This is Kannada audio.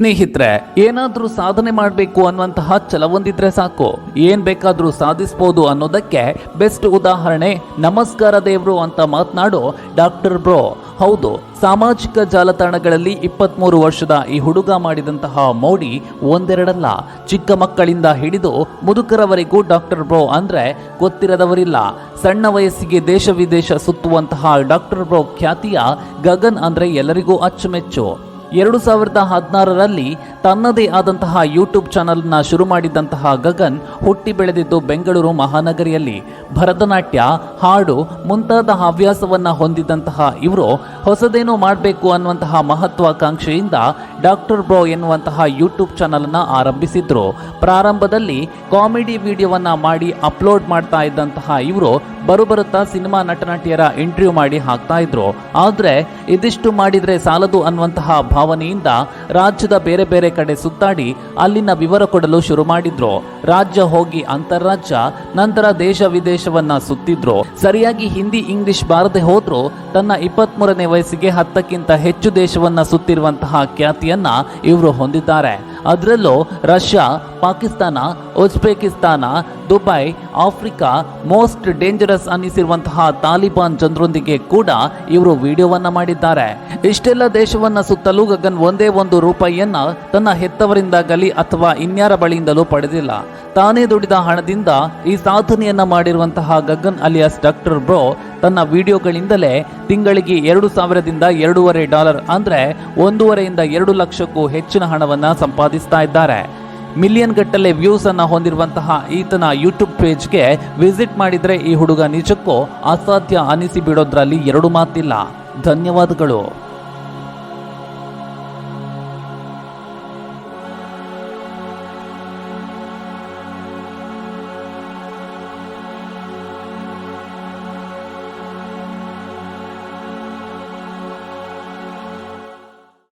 ಸ್ನೇಹಿತರೆ, ಏನಾದರೂ ಸಾಧನೆ ಮಾಡಬೇಕು ಅನ್ನುವಂತಹ ಛಲವೊಂದಿದ್ರೆ ಸಾಕು. ಏನ್ ಬೇಕಾದರೂ ಸಾಧಿಸಬಹುದು ಅನ್ನೋದಕ್ಕೆ ಬೆಸ್ಟ್ ಉದಾಹರಣೆ, ನಮಸ್ಕಾರ ದೇವರು ಅಂತ ಮಾತನಾಡು ಡಾಕ್ಟರ್ ಬ್ರೋ. ಹೌದು, ಸಾಮಾಜಿಕ ಜಾಲತಾಣಗಳಲ್ಲಿ ಇಪ್ಪತ್ಮೂರು ವರ್ಷದ ಈ ಹುಡುಗ ಮಾಡಿದಂತಹ ಮೋಡಿ ಒಂದೆರಡಲ್ಲ. ಚಿಕ್ಕ ಮಕ್ಕಳಿಂದ ಹಿಡಿದು ಮುದುಕರವರೆಗೂ ಡಾಕ್ಟರ್ ಬ್ರೋ ಅಂದ್ರೆ ಗೊತ್ತಿರದವರಿಲ್ಲ. ಸಣ್ಣ ವಯಸ್ಸಿಗೆ ದೇಶ ವಿದೇಶ ಸುತ್ತುವಂತಹ ಡಾಕ್ಟರ್ ಬ್ರೋ ಖ್ಯಾತಿಯ ಗಗನ್ ಅಂದ್ರೆ ಎಲ್ಲರಿಗೂ ಅಚ್ಚುಮೆಚ್ಚು. ಎರಡು ಸಾವಿರದ ಹದಿನಾರರಲ್ಲಿ ತನ್ನದೇ ಆದಂತಹ ಯೂಟ್ಯೂಬ್ ಚಾನಲ್ನ ಶುರು ಮಾಡಿದಂತಹ ಗಗನ್ ಹುಟ್ಟಿ ಬೆಳೆದಿದ್ದು ಬೆಂಗಳೂರು ಮಹಾನಗರಿಯಲ್ಲಿ. ಭರತನಾಟ್ಯ, ಹಾಡು ಮುಂತಾದ ಹವ್ಯಾಸವನ್ನು ಹೊಂದಿದಂತಹ ಇವರು ಹೊಸದೇನೋ ಮಾಡಬೇಕು ಅನ್ನುವಂತಹ ಮಹತ್ವಾಕಾಂಕ್ಷೆಯಿಂದ ಡಾಕ್ಟರ್ ಬ್ರೋ ಎನ್ನುವಂತಹ ಯೂಟ್ಯೂಬ್ ಚಾನಲನ್ನು ಆರಂಭಿಸಿದ್ರು. ಪ್ರಾರಂಭದಲ್ಲಿ ಕಾಮಿಡಿ ವಿಡಿಯೋವನ್ನು ಮಾಡಿ ಅಪ್ಲೋಡ್ ಮಾಡ್ತಾ ಇದ್ದಂತಹ ಇವರು ಬರುಬರುತ್ತಾ ಸಿನಿಮಾ ನಟನಟಿಯರ ಇಂಟರ್ವ್ಯೂ ಮಾಡಿ ಹಾಕ್ತಾ ಇದ್ರು. ಆದರೆ ಇದಿಷ್ಟು ಮಾಡಿದರೆ ಸಾಲದು ಅನ್ನುವಂತಹ ಭಾವನೆಯಿಂದ ರಾಜ್ಯದ ಬೇರೆ ಬೇರೆ ಕಡೆ ಸುತ್ತಾಡಿ ಅಲ್ಲಿನ ವಿವರ ಕೊಡಲು ಶುರು ಮಾಡಿದ್ರು. ರಾಜ್ಯ ಹೋಗಿ ಅಂತಾರಾಜ್ಯ ನಂತರ ದೇಶ ವಿದೇಶವನ್ನ ಸುತ್ತಿದ್ರು. ಸರಿಯಾಗಿ ಹಿಂದಿ, ಇಂಗ್ಲಿಷ್ ಬಾರದೆ ಹೋದ್ರು. ತನ್ನ ಇಪ್ಪತ್ಮೂರನೇ ವಯಸ್ಸಿಗೆ ಹತ್ತಕ್ಕಿಂತ ಹೆಚ್ಚು ದೇಶವನ್ನ ಸುತ್ತಿರುವಂತಹ ಖ್ಯಾತಿಯನ್ನ ಇವರು ಹೊಂದಿದ್ದಾರೆ. ಅದರಲ್ಲೂ Russia, Pakistan, Uzbekistan Dubai, Africa, most dangerous ಅನ್ನಿಸಿರುವಂತಹ Taliban ಜನರೊಂದಿಗೆ ಕೂಡ ಇವರು ವಿಡಿಯೋವನ್ನ ಮಾಡಿದ್ದಾರೆ. ಇಷ್ಟೆಲ್ಲ ದೇಶವನ್ನ ಸುತ್ತಲೂ ಗಗನ್ ಒಂದೇ ಒಂದು ರೂಪಾಯಿಯನ್ನ ತನ್ನ ಹೆತ್ತವರಿಂದಾಗಲಿ ಅಥವಾ ಇನ್ಯಾರ ಬಳಿಯಿಂದಲೂ ಪಡೆದಿಲ್ಲ. ತಾನೇ ದುಡಿದ ಹಣದಿಂದ ಈ ಸಾಧನೆಯನ್ನ ಮಾಡಿರುವಂತಹ ಗಗನ್ ಅಲಿಯಾಸ್ ಡಾಕ್ಟರ್ ಬ್ರೋ ತನ್ನ ವಿಡಿಯೋಗಳಿಂದಲೇ ತಿಂಗಳಿಗೆ ಎರಡು ಸಾವಿರದಿಂದ ಎರಡೂವರೆ ಡಾಲರ್ ಅಂದ್ರೆ ಒಂದೂವರೆಯಿಂದ ಎರಡು ಲಕ್ಷಕ್ಕೂ ಹೆಚ್ಚಿನ ಹಣವನ್ನ ಸಂಪಾದಿಸ್ತಾ ಇದ್ದಾರೆ. ಮಿಲಿಯನ್ ಗಟ್ಟಲೆ ವ್ಯೂಸ್ ಅನ್ನು ಹೊಂದಿರುವಂತಹ ಈತನ ಯೂಟ್ಯೂಬ್ ಪೇಜ್ಗೆ ವಿಸಿಟ್ ಮಾಡಿದರೆ ಈ ಹುಡುಗ ನಿಜಕ್ಕೂ ಅಸಾಧ್ಯ ಅನಿಸಿ ಬಿಡೋದ್ರಲ್ಲಿ ಎರಡು ಮಾತಿಲ್ಲ. ಧನ್ಯವಾದಗಳು.